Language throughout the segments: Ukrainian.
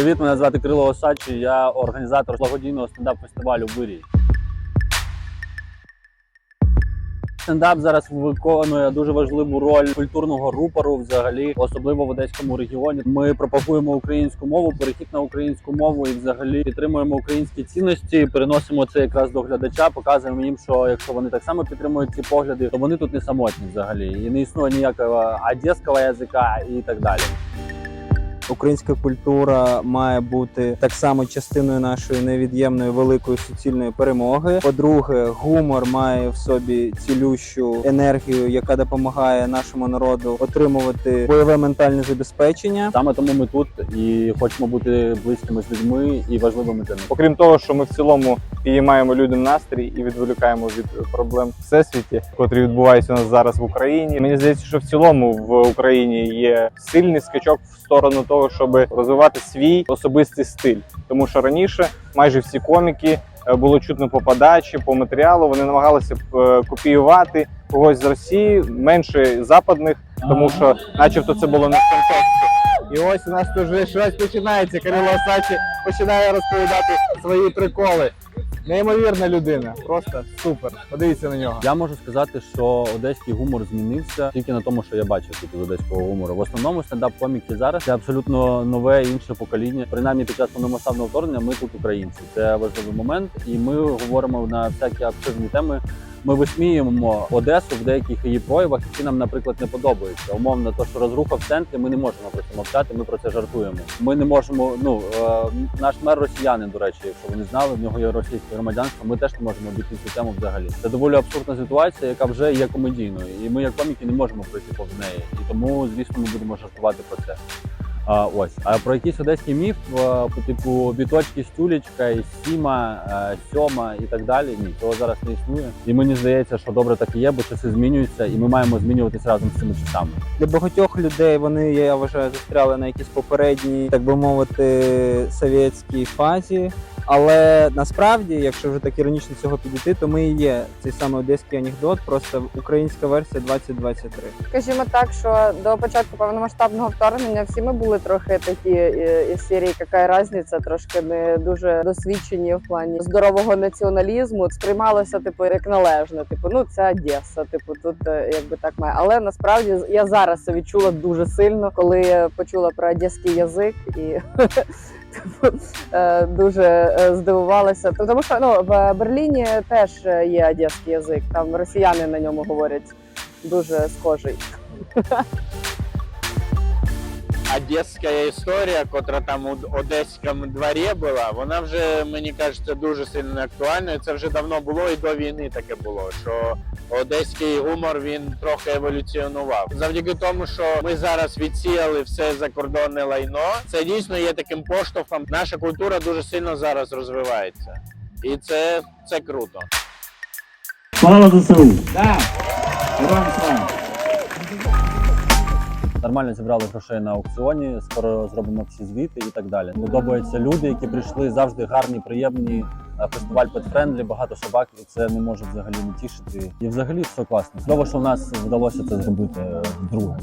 Привіт, мене звати Кирило Осадчий, я організатор благодійного стендап-фестивалю Вирій. Стендап зараз виконує дуже важливу роль культурного рупору, взагалі, особливо в одеському регіоні. Ми пропагуємо українську мову, перехід на українську мову і взагалі підтримуємо українські цінності. Переносимо це якраз до глядача, показуємо їм, що якщо вони так само підтримують ці погляди, то вони тут не самотні взагалі. І не існує ніякого одеського язика і так далі. Українська культура має бути так само частиною нашої невід'ємної великої суцільної перемоги. По-друге, гумор має в собі цілющу енергію, яка допомагає нашому народу отримувати бойове ментальне забезпечення. Саме тому ми тут і хочемо бути близькими з людьми і важливими для них. Окрім того, що ми в цілому підіймаємо людям настрій і відволікаємо від проблем всесвіті, котрі відбуваються у нас зараз в Україні. Мені здається, що в цілому в Україні є сильний скачок в сторону того, щоб розвивати свій особистий стиль, тому що раніше майже всі коміки е, було чутно по подачі, по матеріалу. Вони намагалися е, копіювати когось з Росії, менше западних, тому що, начебто, це було не в контексті. І ось у нас тут вже щось починається. Кирило Осачі починає розповідати свої приколи. Неймовірна людина, просто супер. Подивіться на нього. Я можу сказати, що одеський гумор змінився тільки на тому, що я бачив тут з одеського гумору. В основному стендап-коміки зараз це абсолютно нове інше покоління. Принаймні під час повномасштабного вторгнення ми тут українці. Це важливий момент, і ми говоримо на всякі абсурдні теми. Ми висміюємо Одесу в деяких її проявах, які нам, наприклад, не подобаються. Умовно, то що розруха в центрі, ми не можемо про це мовчати. Ми про це жартуємо. Ми не можемо. Ну е, наш мер росіянин, до речі, якщо ви не знали, в нього є російське громадянство. Ми теж не можемо обійти цю тему взагалі. Це доволі абсурдна ситуація, яка вже є комедійною, і ми, як коміки, не можемо пройти повз неї. І тому, звісно, ми будемо жартувати про це. А, ось, а про якийсь одеський міф, е, по типу біточки, стюлечка, сіма, е, сьома і так далі. Ні, цього зараз не існує. І мені здається, що добре так і є, бо часи змінюються, і ми маємо змінюватися разом з цими часами. Для багатьох людей вони, я вважаю, застряли на якісь попередній, так би мовити, совєтській фазі. Але насправді, якщо вже так іронічно цього підійти, то ми і є цей самий одеський анекдот, просто українська версія 2023. Скажімо так, що до початку повномасштабного вторгнення всі ми були трохи такі е, із серії яка різниця, трошки не дуже досвідчені в плані здорового націоналізму. Сприймалося типу як належне. Типу, ну це Одеса, типу, тут е, якби так має. Але насправді я зараз це відчула дуже сильно, коли почула про одеський язик і. Е, дуже е, здивувалася, тому що ну в Берліні теж є одеський язик. Там росіяни на ньому говорять дуже схожий. одеська історія, котра там у одеському дворі була, вона вже мені кажеться дуже сильно не актуальна. І Це вже давно було і до війни таке було. Що одеський гумор він трохи еволюціонував. Завдяки тому, що ми зараз відсіяли все закордонне лайно. Це дійсно є таким поштовхом. Наша культура дуже сильно зараз розвивається, і це, це круто. Слава ЗСУ! Да! Героям слава! Нормально зібрали грошей на аукціоні. Скоро зробимо всі звіти і так далі. Подобаються люди, які прийшли завжди гарні, приємні. Е, Фестиваль Петфрендлі, багато собак, і це не може взагалі не тішити. І взагалі все класно. Кльово, що в нас вдалося це зробити е, вдруге.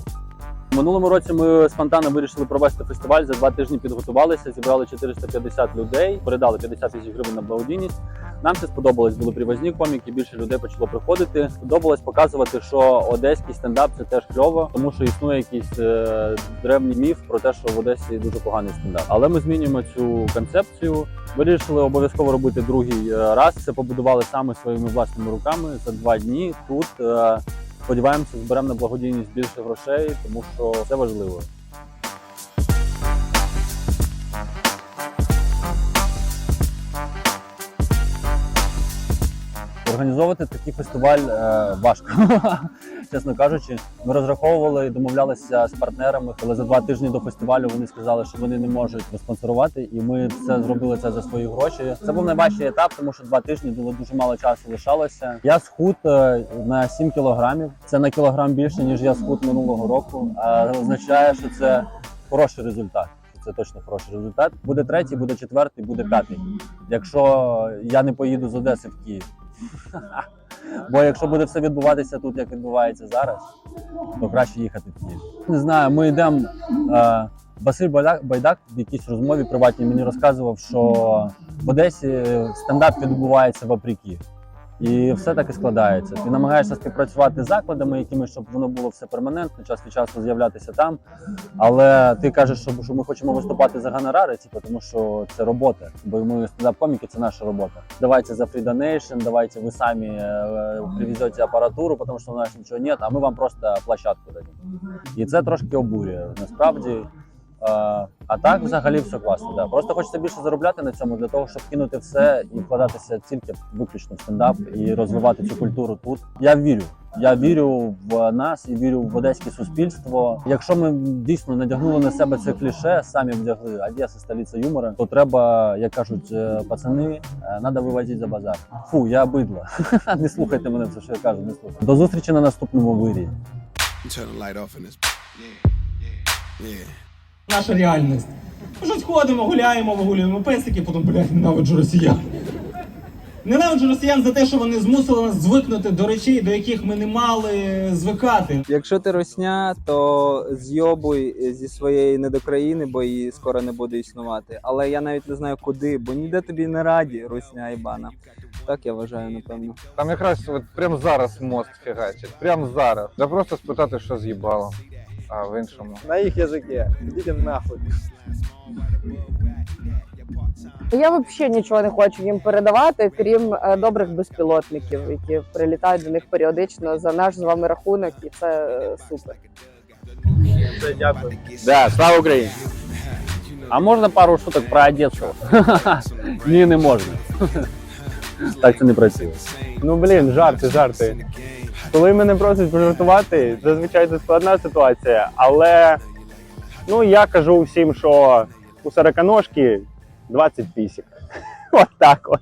Минулому році ми спонтанно вирішили провести фестиваль. За два тижні підготувалися, зібрали 450 людей, передали 50 тисяч гривень на благодійність. Нам це сподобалось. Були привозні коміки, більше людей почало приходити. Сподобалось показувати, що одеський стендап це теж кльово, тому що існує якийсь е, древній міф про те, що в Одесі дуже поганий стендап. Але ми змінюємо цю концепцію. Вирішили обов'язково робити другий е, раз. Це побудували саме своїми власними руками за два дні. Тут е, сподіваємося, зберемо на благодійність більше грошей, тому що це важливо. Організовувати такий фестиваль е, важко, чесно кажучи. Ми розраховували і домовлялися з партнерами, але за два тижні до фестивалю вони сказали, що вони не можуть спонсорувати, і ми це зробили це за свої гроші. Це був найважчий етап, тому що два тижні було дуже мало часу лишалося. Я схуд е, на 7 кілограмів. Це на кілограм більше ніж я схуд минулого року. А означає, що це хороший результат. Це точно хороший результат. Буде третій, буде четвертий, буде п'ятий. Якщо я не поїду з Одеси в Київ. Бо якщо буде все відбуватися тут, як відбувається зараз, то краще їхати Київ. Не знаю, ми йдемо е, Василь Байдак, в якійсь розмові приватній мені розказував, що в Одесі стендап відбувається вопреки. І все так і складається. Ти намагаєшся співпрацювати з закладами, якими щоб воно було все перманентно, час від часу з'являтися там. Але ти кажеш, що, що ми хочемо виступати за гонорари, типу, тому що це робота. Бо ми стендап-коміки це наша робота. Давайте за Free Donation, давайте ви самі е, привезете апаратуру, тому що у нас нічого нет, а ми вам просто площадку дадим. І це трошки обурює насправді. Е, А так, взагалі, все класно. Да. Просто хочеться більше заробляти на цьому для того, щоб кинути все і вкладатися тільки виключно в стендап і розвивати цю культуру тут. Я вірю. Я вірю в нас і вірю в одеське суспільство. Якщо ми дійсно надягнули на себе це кліше, самі вдягли Одеса, столиця юмора, то треба, як кажуть е, пацани, треба вивозити за базар. Фу, я бидло. Не слухайте мене, все, що я кажу, не слухайте. До зустрічі на наступному вирі. Наша реальність. Ми щось ходимо, гуляємо, вигулюємо песики, потім, блядь, ненавиджу росіян. Ненавиджу росіян за те, що вони змусили нас звикнути до речей, до яких ми не мали звикати. Якщо ти росня, то зйобуй зі своєї недокраїни, бо її скоро не буде існувати. Але я навіть не знаю куди, бо ніде тобі не раді, русня Ібана. Так я вважаю, напевно. Там якраз от прямо зараз мост фігачить. Прямо зараз. Да просто спитати, що з'їбало. А в іншому. На їх язикі. Ідіть нахуй. Я взагалі нічого не хочу їм передавати, крім е, добрих безпілотників, які прилітають до них періодично за наш з вами рахунок, і це е, супер. Да, слава Україні! А можна пару шуток про Одесу? Ні, не можна. Так це не працює. Ну блін, жарти, жарти. Коли мене просять пожартувати, зазвичай це складна ситуація, але ну я кажу всім, що у сороконожки 20 пісік. От так от.